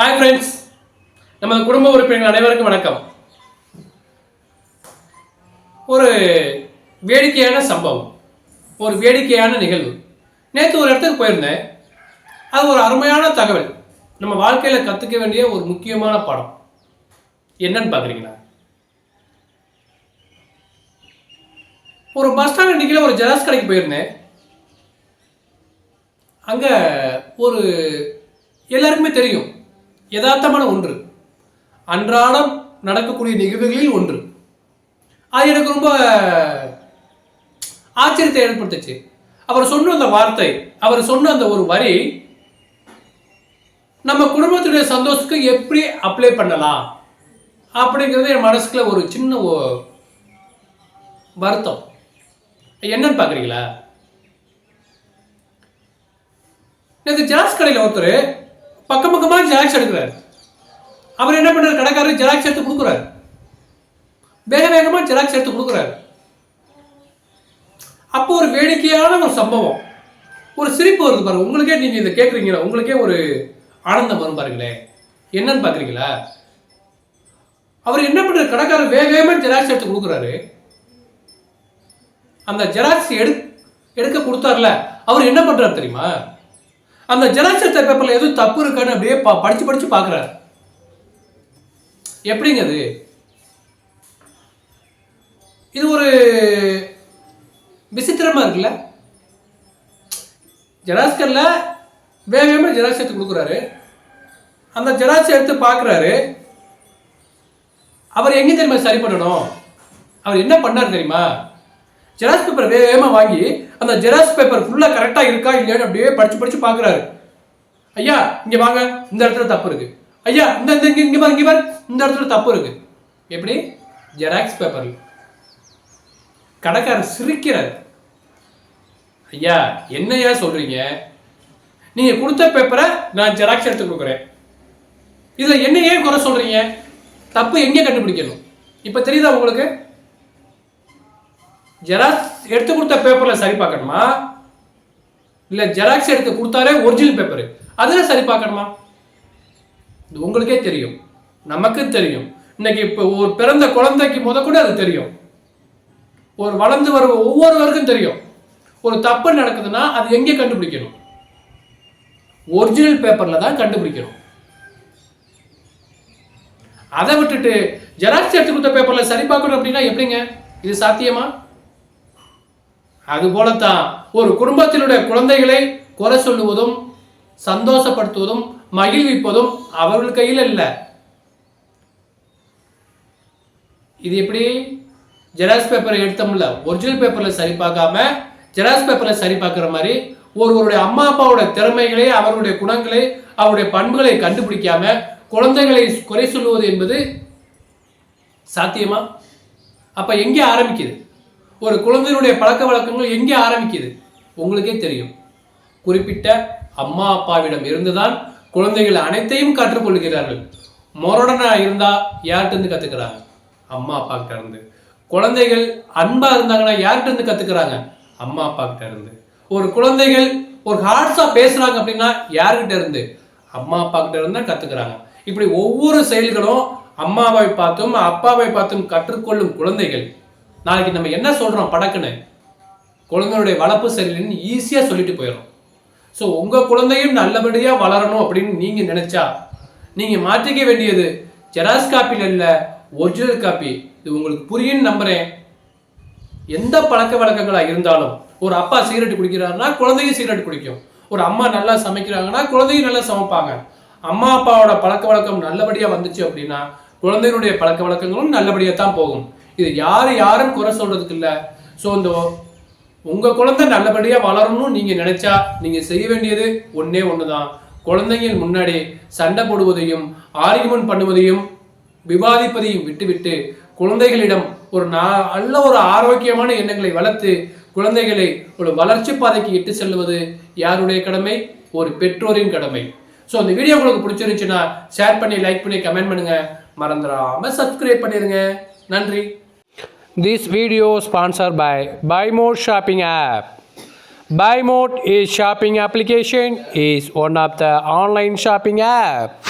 Hi friends நமது குடும்ப உறுப்பினர்கள் அனைவருக்கும் வணக்கம். ஒரு வேடிக்கையான சம்பவம் ஒரு வேடிக்கையான நிகழ்வு. நேற்று ஒரு இடத்துக்கு போயிருந்தேன். அது ஒரு அருமையான தகவல். நம்ம வாழ்க்கையில் கற்றுக்க வேண்டிய ஒரு முக்கியமான பாடம். என்னன்னு பார்க்குறீங்களா? ஒரு பஸ் ஸ்டாண்ட் அன்றைக்கில் ஒரு ஜெராக்ஸ் கடைக்கு போயிருந்தேன். அங்கே ஒரு எல்லாருக்குமே தெரியும். யதார்த்தமான ஒன்று. அன்றாடம் நடக்கக்கூடிய நிகழ்வுகளில் ஒன்று. அது எனக்கு ரொம்ப ஆச்சரியத்தை ஏற்படுத்துச்சு. அவர் சொன்ன அந்த வார்த்தை அவர் சொன்ன அந்த ஒரு வரி நம்ம குடும்பத்துடைய சந்தோஷத்துக்கு எப்படி அப்ளை பண்ணலாம் அப்படிங்கிறது என் மனசுக்குள்ள ஒரு சின்ன வருத்தம். என்னன்னு பார்க்குறீங்களா? நேற்று ஜெராக்ஸ் கடையில் ஒருத்தர் பக்கம் பக்கமாக ஜெராக்ஸ் எடுக்கிறார். அவர் என்ன பண்ணுறாரு? கடைக்காரர் ஜெராக்ஸ் எடுத்து கொடுக்குறாரு. வேக வேகமாக ஜெராக்ஸ் எடுத்து கொடுக்குறாரு. அப்போ ஒரு வேடிக்கையான ஒரு சம்பவம். ஒரு சிரிப்பு வருது பாருங்க. உங்களுக்கே நீங்கள் இதை கேட்குறீங்களா உங்களுக்கே ஒரு ஆனந்தம் வரும் பாருங்களேன் என்னன்னு பார்க்குறீங்களா அவர் என்ன பண்ணுற கடைக்காரர் வேக வேகமாக ஜெராக்ஸ் எடுத்து கொடுக்குறாரு. அந்த ஜெராக்ஸ் எடு எடுக்க கொடுத்தார்ல. அவர் என்ன பண்றாரு தெரியுமா? அந்த ஜெராக்ஸ் எடுத்த பேப்பர்ல எதுவும் தப்பு இருக்கான்னு அப்படியே பா- படிச்சு படிச்சு பார்க்கறாரு எப்படிங்க அது? இது ஒரு விசித்திரமா இருக்குல்ல? ஜெராக்ஸ்கர்ல வேக வேகமாக ஜெராக்ஸ் எடுத்து கொடுக்குறாரு. அந்த ஜெராக்ஸ் எடுத்து பார்க்குறாரு அவர் எங்கே தெரியுமா சரி பண்ணணும்? அவர் என்ன பண்ணார் தெரியுமா? ஜெராக்ஸ் பேப்பர் வேகமாக வாங்கி அந்த ஜெராக்ஸ் பேப்பர் ஃபுல்லாக கரெக்டாக இருக்கா இல்லையான்னு அப்படியே படிச்சு படிச்சு பார்க்குறாரு ஐயா இங்கே வாங்க இந்த இடத்துல தப்பு இருக்கு. ஐயா இந்த இந்த இங்கே இங்கே பாரு இங்கே பாரு இந்த இடத்துல தப்பு இருக்கு. எப்படி? ஜெராக்ஸ் பேப்பரில் கடைக்காரர் சிரிக்கிறார். ஐயா என்னையா சொல்றீங்க? நீங்க கொடுத்த பேப்பரை நான் ஜெராக்ஸ் எடுத்து கொடுக்குறேன். இதுல என்ன ஏன் குறை சொல்றீங்க? தப்பு எங்கே கண்டுபிடிக்கணும்? இப்போ தெரியுதா உங்களுக்கு? ஜெராக்ஸ் எடுத்து கொடுத்த பேப்பரில் சரி பார்க்கணுமா? இல்லை ஜெராக்ஸ் எடுத்து கொடுத்தாலே ஒரிஜினல் பேப்பர் அதில் சரி பார்க்கணுமா? இது உங்களுக்கே தெரியும். நமக்கும் தெரியும். இன்னைக்கு இப்போ ஒரு பிறந்த குழந்தைக்கு முத கூட அது தெரியும். ஒரு வளர்ந்து வர ஒவ்வொருவருக்கும் தெரியும். ஒரு தப்பு நடக்குதுன்னா அது எங்கே கண்டுபிடிக்கணும்? ஒரிஜினல் பேப்பரில் தான் கண்டுபிடிக்கணும். அதை விட்டுட்டு ஜெராக்ஸ் எடுத்து கொடுத்த பேப்பரில் சரி பார்க்கணும் அப்படின்னா எப்படிங்க? இது சாத்தியமா? அது போலத்தான் ஒரு குடும்பத்தினுடைய குழந்தைகளை குறை சொல்லுவதும் சந்தோஷப்படுத்துவதும் மகிழ்விப்பதும் அவர்கள் கையில் இல்லை இது எப்படி? ஜெராக்ஸ் பேப்பரை எடுத்தோம்ல ஒரிஜினல் பேப்பரில் சரி பார்க்காம ஜெராக்ஸ் பேப்பரில் சரி பார்க்குற மாதிரி ஒருவருடைய அம்மா அப்பாவோட திறமைகளை அவருடைய குணங்களை அவருடைய பண்புகளை கண்டுபிடிக்காம குழந்தைகளை குறை சொல்லுவது என்பது சாத்தியமா? அப்போ எங்கே ஆரம்பிக்குது? ஒரு குழந்தையினுடைய பழக்க வழக்கங்கள் எங்கே ஆரம்பிக்குது? உங்களுக்கே தெரியும். குறிப்பிட்ட அம்மா அப்பாவிடம் இருந்துதான் குழந்தைகள் அனைத்தையும் கற்றுக்கொள்கிறார்கள். மொரடனா இருந்தா யார்கிட்ட இருந்து கத்துக்கிறாங்க? அம்மா அப்பா கிட்ட இருந்து. குழந்தைகள் அன்பா இருந்தாங்கன்னா யார்கிட்ட இருந்து கத்துக்கிறாங்க? அம்மா அப்பா கிட்ட இருந்து. ஒரு குழந்தைகள் ஒரு ஹார்ட்ஸா பேசுறாங்க அப்படின்னா யார்கிட்ட இருந்து? அம்மா அப்பா கிட்ட இருந்து தான் கத்துக்கிறாங்க. இப்படி ஒவ்வொரு செயல்களும் அம்மாவை பார்த்தும் அப்பாவை பார்த்தும் கற்றுக்கொள்ளும் குழந்தைகள் நாளைக்கு நம்ம என்ன சொல்கிறோம் படக்குன்னு? குழந்தையுடைய வளர்ப்பு சரியில்லைன்னு ஈஸியாக சொல்லிட்டு போயிடும் ஸோ உங்கள் குழந்தையும் நல்லபடியாக வளரணும் அப்படின்னு நீங்கள் நினச்சா நீங்கள் மாற்றிக்க வேண்டியது ஜெராக்ஸ் காப்பியில் இல்லை ஒரிஜினல் காப்பி இது உங்களுக்கு புரியுன்னு நம்புகிறேன் எந்த பழக்க வழக்கங்களாக இருந்தாலும் ஒரு அப்பா சிகரெட் குடிக்கிறாருன்னா குழந்தையும் சிகரெட் குடிக்கும். ஒரு அம்மா நல்லா சமைக்கிறாங்கன்னா குழந்தையும் நல்லா சமைப்பாங்க. அம்மா அப்பாவோட பழக்க வழக்கம் நல்லபடியாக வந்துச்சு அப்படின்னா குழந்தையினுடைய பழக்க வழக்கங்களும் நல்லபடியாக தான் போகும். இது யார் யாரும் குறை சொல்கிறதுக்கு இல்லை ஸோ இந்த உங்கள் குழந்தை நல்லபடியாக வளரணும்னு நீங்கள் நினச்சா நீங்கள் செய்ய வேண்டியது ஒன்றே ஒன்று தான் குழந்தைகள் முன்னாடி சண்டை போடுவதையும் ஆர்குமெண்ட் பண்ணுவதையும் விவாதிப்பதையும் விட்டுவிட்டு குழந்தைகளிடம் ஒரு நா- நல்ல ஒரு ஆரோக்கியமான எண்ணங்களை வளர்த்து குழந்தைகளை ஒரு வளர்ச்சி பாதைக்கு இட்டு செல்வது யாருடைய கடமை? ஒரு பெற்றோரின் கடமை. ஸோ அந்த வீடியோ உங்களுக்கு பிடிச்சிருந்துச்சுன்னா ஷேர் பண்ணி லைக் பண்ணி கமெண்ட் பண்ணுங்க. மறந்துடாம சப்ஸ்கிரைப் பண்ணிடுங்க நன்றி. This video sponsored by Buy More Shopping app. Buy Mode is shopping application is one of the online shopping app.